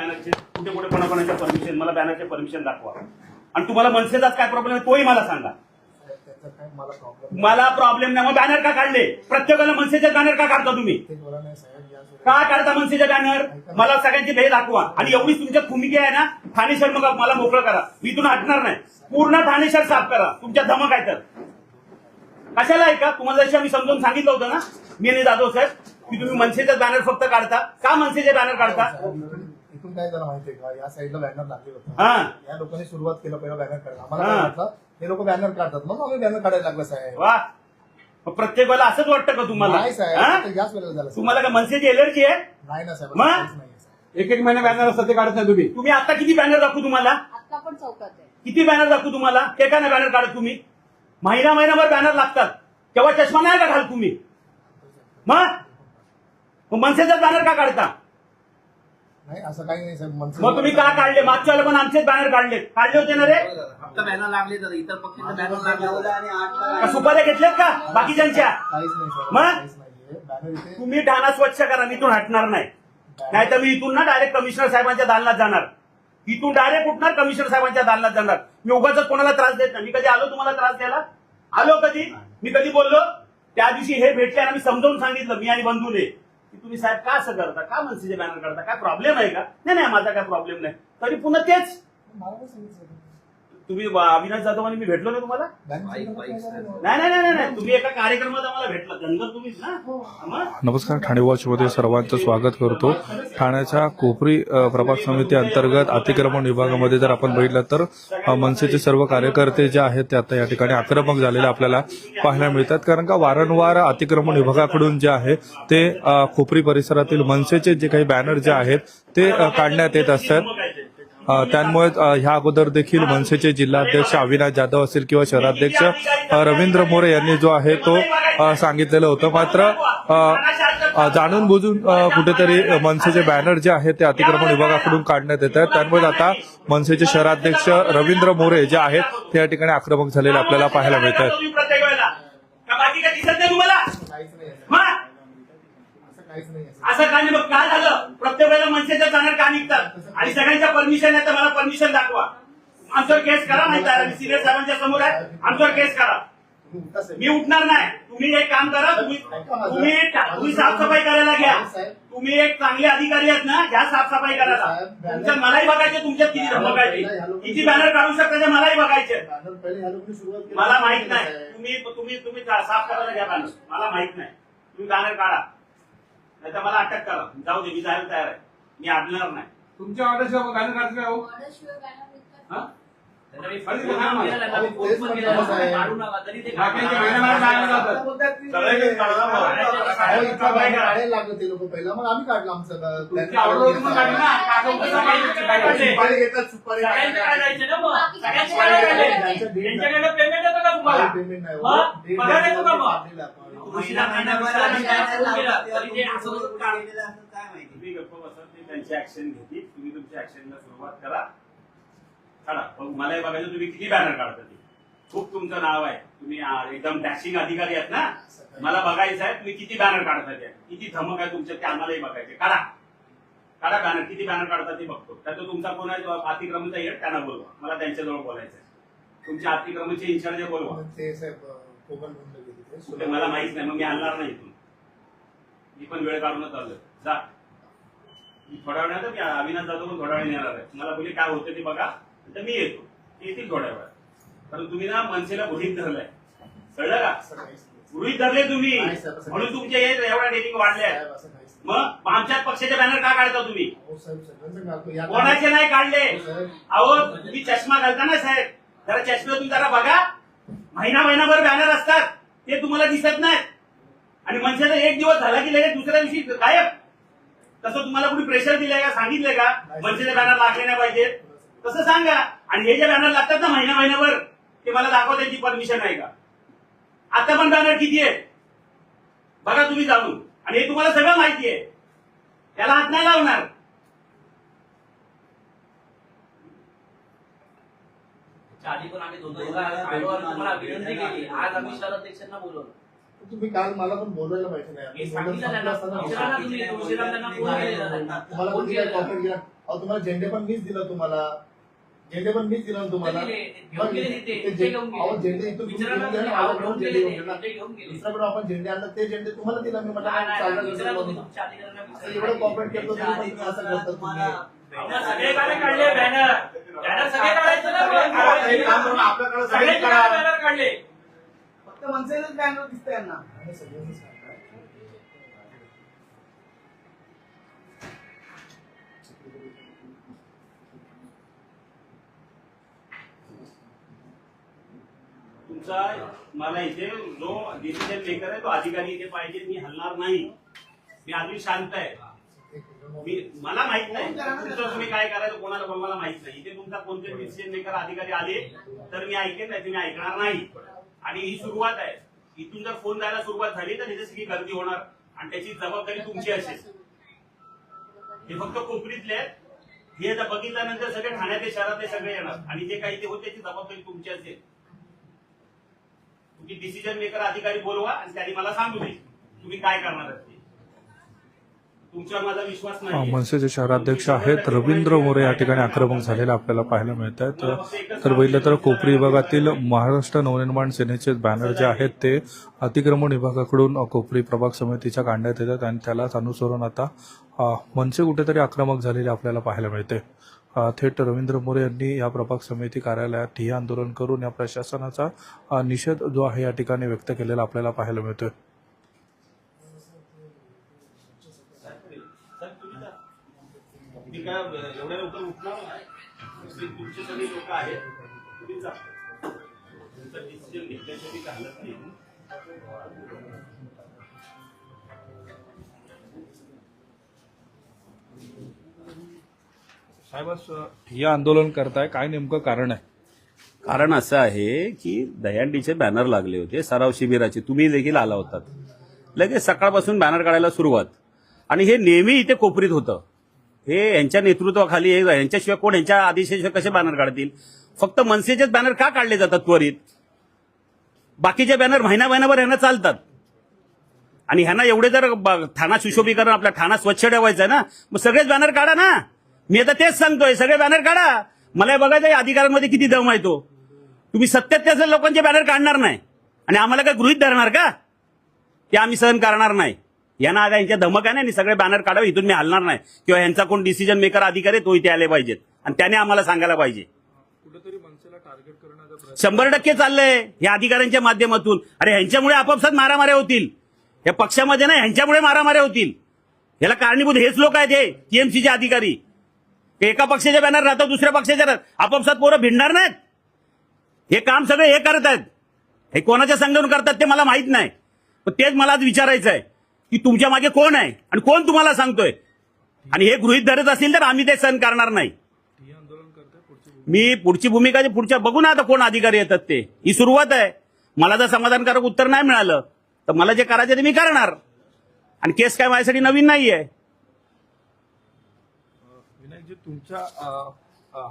बॅनरचे कुठे कुठे कोणाकोणाच्या परमिशन मला बॅनरचे परमिशन दाखवा. आणि तुम्हाला मनसेचाच काय प्रॉब्लेम आहे तोही मला सांगा. मला प्रॉब्लेम नाही मग बॅनर का काढले? प्रत्येकाला मनसेचे बॅनर का काढता तुम्ही? का काढता मनसेचे बॅनर? मला सगळ्यांची भेट दाखवा. आणि एवढीच तुमच्या भूमिका आहे ना ठाणे शहर मग मला मोकळं करा. मी इथून हटणार नाही. पूर्ण ठाणे शहर साफ करा. तुमच्या धमक आहे तर. कशाला आहे का? तुम्हाला जशी आम्ही समजून सांगितलं होतं ना मी आणि जाधव साहेब की तुम्ही मनसेचे बॅनर फक्त काढता. का मनसेचे बॅनर काढता? इथून काय झालं माहितीये का? या साईडला बॅनर लागले होतं. हा. या लोकांनी सुरुवात केलं पहिलं बॅनर काढायला. आम्हाला हा. वाटलं? हे लोक बॅनर काढतात. मग आम्ही बॅनर काढायला लागलो साहेब. वा. मग प्रत्येक वेळेला असंच वाटतं का तुम्हाला? नाही साहेब. हा? आता याच वेळेला झालं साहेब. तुम्हाला का मनसेची एलर्जी आहे? नाही ना साहेब. मग? असं काहीच नाहीये, साहेब. एक एक महिने बॅनर असतात ते काढत नाही तुम्ही. तुम्ही आता किती बॅनर दाखवू तुम्हाला? आता पण चौकात आहे. किती बॅनर दाखवू तुम्हाला? ते का नाही बॅनर काढत तुम्ही? महिना महिनाभर बॅनर लागतात. तेव्हा चष्मा नाही का घाल तुम्ही? मग? मग मनसेचा बॅनर का काढता? नाही असं काही नाही साहेब मनसे- मग तुम्ही का काढले? मागच्या वेळेला पण आमचेच बॅनर काढले. काढले होते ना रे? फक्त बॅनर लागले तर इतर पक्षाचे बॅनर लागले होते. का सुपाऱ्या घेतल्यात का? बाकीच्यांच्या? काहीच नाही साहेब मग? काहीच नाहीये. बॅनर इथे तुम्ही ठाणा स्वच्छ करा मी इथून हटणार नाही. नाही तर मी इथून ना डायरेक्ट कमिशनर साहेबांच्या दालनात जाणार. इथून डायरेक्ट उठणार कमिशनर साहेबांच्या दालनात जाणार? मी उगाच कोणाला त्रास देत नाही. मी कधी आलो तुम्हाला त्रास द्यायला? आलो कधी? मी कधी बोललो? त्या दिवशी हे भेटले आणि मी समजावून सांगितलं मी आणि बंधूने. की तुम्ही साहेब का असं करता? का मनसेचे बॅनर करता काय प्रॉब्लेम आहे का? नाही नाही माझा काय प्रॉब्लेम नाही. तरी पुन्हा तेच मला काय सांगितलं साहेब? तुम्ही अविनाश जाधव आणि मी भेटलो ना तुम्हाला? नाही नाही नाही नाही. तुम्ही एका कार्यक्रमात आम्हाला भेटला. धनगर तुम्हीच ना? मग नमस्कार ठाणे वॉचमध्ये सर्वांचं स्वागत करतो. ठाण्याच्या कोपरी प्रभाग समिती अंतर्गत अतिक्रमण विभागामध्ये जर आपण बघितलं तर मनसेचे सर्व कार्यकर्ते जे आहेत ते आता या ठिकाणी आक्रमक झालेले आपल्याला पाहायला मिळतात. कारण का वारंवार अतिक्रमण विभागाकडून जे आहे ते अ, खोपरी परिसरातील मनसेचे जे काही बॅनर जे आहेत ते काढण्यात येत असतात. त्यामुळे ह्या अगोदर देखील मनसेचे जिल्हाध्यक्ष अविनाश जाधव असतील किंवा शहराध्यक्ष रवींद्र मोरे यांनी जो आहे तो सांगितलेलं होतं. मात्र जाणून बुजून कुठेतरी मनसेचे बॅनर जे आहेत ते अतिक्रमण विभागाकडून काढण्यात येत आहेत. त्यामुळे आता मनसेचे शहराध्यक्ष रवींद्र मोरे जे आहेत ते या ठिकाणी आक्रमक झालेले आपल्याला पाहायला मिळत आहेत असं का नाही? मग असं नाही काय झालं? प्रत्येक वेळेला मनसेच्या जाणार का निघतात? आणि सगळ्यांच्या परमिशन आहे तर मला परमिशन दाखवा. आमच्यावर केस करा नाही तर सिनियर साहेबांच्या समोर आहे. आमच्यावर केस करा. मी उठणार नाही. तुम्ही एक काम करा. तुम्ही तुम्ही तुम्ही साफसफाई करायला घ्या. तुम्ही एक चांगले अधिकारी आहेत ना घ्या साफसफाई करायला. तुमच्या मलाही बघायचे तुमच्यात किती बघायचे. किती बॅनर काढू शकता मलाही बघायचे. मला माहीत नाही. तुम्ही तुम्ही तुम्ही साफ करायला घ्या बॅनर मला माहीत नाही. तुम्ही बॅनर काढा. नाही तर मला अटक करा जाऊ दे मी जायला तयार आहे मी आडणार नाही तुमच्या ऑर्डर बॅनर काढत काय हो ऑर्डरशिवाय हा? हा, बाकीचे लोक पहिला मग आम्ही काढलं आमचं ना काका काय? सुपारी घेतात सुपारी पेमेंट येतं का तुम्हाला काही पेमेंट नाही येतो. महिना महिनाभर आधी तुम्ही गप्प बसा ते त्यांची ऍक्शन घेतील तुम्ही तुमच्या ऍक्शनला सुरुवात करा. काढा मग मलाही बघायचं तुम्ही किती बॅनर काढता ते? खूप तुमचं नाव आहे. तुम्ही आ, एकदम डॅशिंग अधिकारी आहेत ना? मला बघायचं आहे तुम्ही किती बॅनर काढता ते? किती धमक आहे तुमच्या ते आम्हालाही बघायचे. काढा. काढा बॅनर किती बॅनर काढता ते बघतो. त्यात तुमचा कोण आहे? तो अतिक्रमणचा हेड त्यांना बोलवा. मला त्यांच्याजवळ बोलायचं आहे. तुमच्या अतिक्रमणचे इन्चार्ज बोलवा. ते साहेब ते. कुठे मला माहीत नाही मग मी आणणार नाही इथून. मी पण वेळ काढूनच आलोय. जा. मी थोड्या वेळात मी अविनाश जाधव पण थोड्या वेळ येणार आहे. मला बोलले काय होतं ते बघा. तर मी येतो. येतील थोड्या वेळात कारण तुम्ही ना मनसेला गृहित धरलंय. कळलं का. गृहित धरले तुम्ही. म्हणून नाही. तुमचे हे एवढ्या डेटिंग वाढल्या. मग आमच्याच पक्षाचे बॅनर का काढता तुम्ही? कोणाचे नाही काढले? हो. अहो तुम्ही चष्मा घालता ना साहेब. जरा चष्म्यातून जरा बघा. महिना महिनाभर बॅनर असतात. ते तुम्हाला दिसत नाहीत. आणि मनसेचा एक दिवस झाला की लगेच दुसऱ्या दिवशी गायब. तसं तुम्हाला कुणी प्रेशर दिलंय का सांगितलंय का? मनसेचे बॅनर लागले नाही पाहिजेत तसं सांगा. आणि हे जे बॅनर लागतात ना महिना महिनाभर ते मला दाखवा त्यांची परमिशन आहे का? आता पण बॅनर किती आहे बघा तुम्ही जाऊन. आणि हे तुम्हाला सगळं माहिती आहे. त्याला हात नाही लावणार. आधी पण आम्ही दोन दोघा आलो. आणि तुम्हाला विनंती केली. आज आम्ही शहराध्यक्षांना बोलवलं. तुम्ही काल मला पण बोलायला पाहिजे नाही. तुम्हाला काय केला. अहो झेंडे पण मीच दिलं तुम्हाला. झेंडे पण मीच दिलं ना तुम्हाला. झेंडे- इथून. दुसऱ्याकडे आपण झेंडे आणलं ते झेंडे तुम्हाला दिला. मी म्हटलं. एवढं कॉपरेट केलं असं तुम्ही. सगळे गाणे काढले बॅनर बॅनर सगळे काढायचे ना सगळे काढा, हे काम करून आपल्याकडे सगळे करा. बॅनर काढले. फक्त बॅनर दिसतंय यांना. तुमचा मला इथे जो डिसिजन मेकर आहे तो अधिकारी इथे पाहिजे मी हलणार नाही. मी अजून शांत आहे. मला माहीत नाही. तुमचं तुम्ही काय करायचं कोणाला पण मला माहीत नाही. इथे तुमचा कोणते डिसिजन मेकर अधिकारी आले तर मी ऐकेन नाही तुम्ही मी ऐकणार नाही. आणि ही सुरुवात आहे. इथून जर फोन जायला सुरुवात झाली तर इथे सगळी गर्दी होणार. आणि त्याची जबाबदारी तुमची असेल. हे फक्त कोपरीतले आहेत. हे जर बघितल्यानंतर सगळे ठाण्यातले शहरातले सगळे येणार. आणि जे काही ते होते त्याची जबाबदारी तुमची असेल. तुम्ही डिसिजन मेकर अधिकारी बोलवा आणि त्यांनी मला सांगू दे. तुम्ही काय करणार आहात ते तुमच्यावर माझा विश्वास अ, नाही मनसेचे शहराध्यक्ष आहेत. रवींद्र मोरे या ठिकाणी आक्रमक झालेले आपल्याला पाहायला मिळत आहेत तर पहिलं तर कोपरी विभागातील महाराष्ट्र नवनिर्माण सेनेचे बॅनर जे आहेत ते अतिक्रमण विभागाकडून कोपरी प्रभाग समितीच्या काढण्यात येतात आणि त्यालाच अनुसरून आता मनसे कुठेतरी आक्रमक झालेले आपल्याला पाहायला मिळते. थेट रवींद्र मोरे यांनी या प्रभाग समिती कार्यालयात ठिय्या आंदोलन करून या प्रशासनाचा निषेध जो आहे या ठिकाणी व्यक्त केलेला आपल्याला पाहायला मिळतोय सर, तुम्ही जा. तुम्ही काय एवढ्या लवकर उठणार नाही. तुमचे तुमचे सगळे लोक आहेत तुम्ही जा. तुमचा डिसिजन घेतल्याशिवाय मी घालत नाही. साहेब हे आंदोलन करताय काय नेमकं कारण आहे? कारण असं आहे की दहीहंडीचे बॅनर लागले होते सराव शिबिराचे. तुम्ही देखील आला होतात. लगेच सकाळपासून बॅनर काढायला सुरुवात. आणि हे नेहमी इथे कोपरीत होतं. हे यांच्या नेतृत्वाखाली हे यांच्याशिवाय कोण यांच्या आदेशाशिवाय कसे बॅनर काढतील? फक्त मनसेचेच बॅनर का काढले जातात त्वरित? बाकीचे बॅनर महिना महिनाभर यांना चालतात. आणि ह्यांना एवढे जर ब- ठाणा सुशोभीकरण आपला ठाणा स्वच्छ ठेवायचं आहे ना मग सगळेच बॅनर काढा ना. मी आता तेच सांगतोय सगळे बॅनर काढा. मला हे बघायचं आहे अधिकारांमध्ये किती दम आहे तो. तुम्ही सत्याहत्तर लोकांचे बॅनर काढणार नाही. आणि आम्हाला काय गृहित धरणार का? की आम्ही सहन करणार नाही. यांना आता यांच्या धमक आहे ना आणि सगळे बॅनर काढावे इथून मी हलणार नाही. किंवा यांचा कोण डिसिजन मेकर अधिकारी तो इथे आले पाहिजेत. आणि त्याने आम्हाला सांगायला पाहिजे. शंभर टक्के चाललंय या अधिकाऱ्यांच्या माध्यमातून. अरे ह्यांच्यामुळे आपापसात मारामाऱ्या होतील. या पक्षामध्ये ना ह्यांच्यामुळे मारामाऱ्या होतील. याला कारणीभूत हेच लोक आहेत हे टीएमसीचे अधिकारी. ते एका पक्षाच्या बॅनर राहतात दुसऱ्या पक्षाच्या राहतात. आपापसात पोरं भिडणार नाहीत. हे काम सगळे हे करत आहेत. हे कोणाच्या संघटन करतात ते मला माहीत नाही. पण तेच मला आज विचारायचं आहे की तुमच्या मागे कोण आहे? आणि कोण तुम्हाला सांगतोय? आणि हे गृहित धरत असतील तर आम्ही ते सहन करणार नाही. मी पुढची भूमिका जी पुढच्या बघू ना आता कोण अधिकारी येतात ते. ही सुरुवात आहे. मला जर समाधानकारक उत्तर नाही मिळालं तर मला जे करायचं ते मी करणार. आणि केस काय माझ्यासाठी नवीन नाहीये. विनायकजी तुमच्या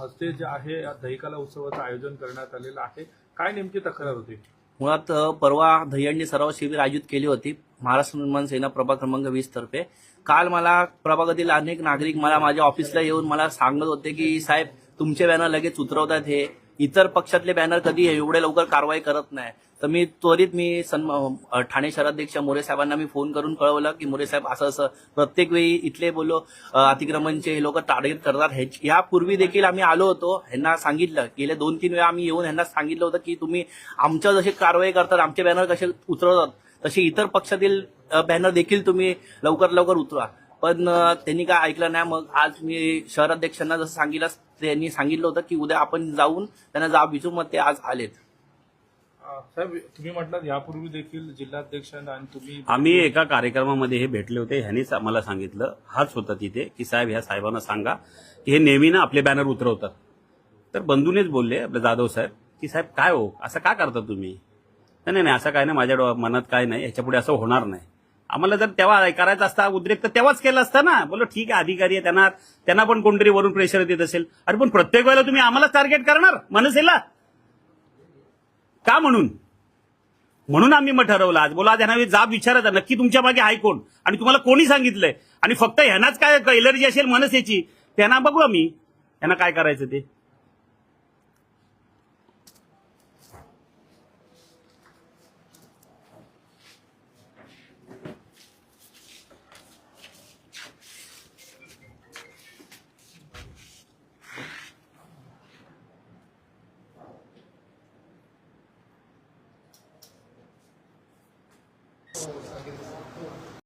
हस्ते जे आहे या दहिकाला उत्सवाचं आयोजन करण्यात आलेलं आहे. काय नेमकी तक्रार होती? मुळात परवा दहीहंडी सराव शिबिर आयोजित केली होती. महाराष्ट्र निर्माण सेना प्रभाग क्रमांक वीस तर्फे. काल मला प्रभागातील अनेक नागरिक मला माझ्या ऑफिसला येऊन मला सांगत होते की साहेब तुमचे बॅनर लगेच उतरवतात हे. इतर पक्षातले बॅनर कधी एवढे लवकर कारवाई करत नाही. तर मी त्वरित मी सन्म ठाणे शहराध्यक्ष मोरे साहेबांना मी फोन करून कळवलं की मोरे साहेब असं असं प्रत्येक वेळी इथले बोललो अतिक्रमणचे हे लोक टार्गेट करतात. हे यापूर्वी देखील आम्ही आलो होतो ह्यांना सांगितलं. गेले दोन तीन वेळा आम्ही येऊन ह्यांना सांगितलं होतं की तुम्ही आमच्या जसे कारवाई करतात आमचे बॅनर कसे उतरवतात? तसे इतर पक्षातील बॅनर देखील तुम्ही लवकर लवकर उतरा पण त्यांनी काय ऐकलं नाही मग आज मी शहराध्यक्षांना जसं सांगितलं त्यांनी सांगितलं होतं की उद्या आपण जाऊन त्यांना जाब विचारू मग ते आज आलेत. साहेब तुम्ही म्हटलात यापूर्वी देखील जिल्हाध्यक्ष आणि तुम्ही आम्ही एका कार्यक्रमामध्ये हे भेटले होते ह्यांनीच आम्हाला सांगितलं हाच होता तिथे की साहेब ह्या साहेबांना सांगा की हे नेहमी ना आपले बॅनर उतरवतात. तर बंधूनेच बोलले आपले जाधव साहेब की साहेब काय हो असं का करता तुम्ही? नाही नाही नाही असं काय नाही माझ्या डो- मनात काय नाही ह्याच्यापुढे असं होणार नाही. आम्हाला जर तेव्हा करायचा असता उद्रेक तर तेव्हाच केला असता ना. बोलो ठीक आहे अधिकारी आहे त्यांना त्यांना पण कोणतरी वरून प्रेशर देत असेल. अरे पण प्रत्येक वेळेला तुम्ही आम्हालाच टार्गेट करणार मनसेला का म्हणून? म्हणून आम्ही मग ठरवलं आज. बोला आज ह्यांना जाब विचारायचा नक्की तुमच्या मागे आहे कोण? आणि तुम्हाला कोणी सांगितलंय? आणि फक्त ह्यांनाच काय एलर्जी असेल मनसेची त्यांना बघू आम्ही. त्यांना काय करायचं ते? Oh, I get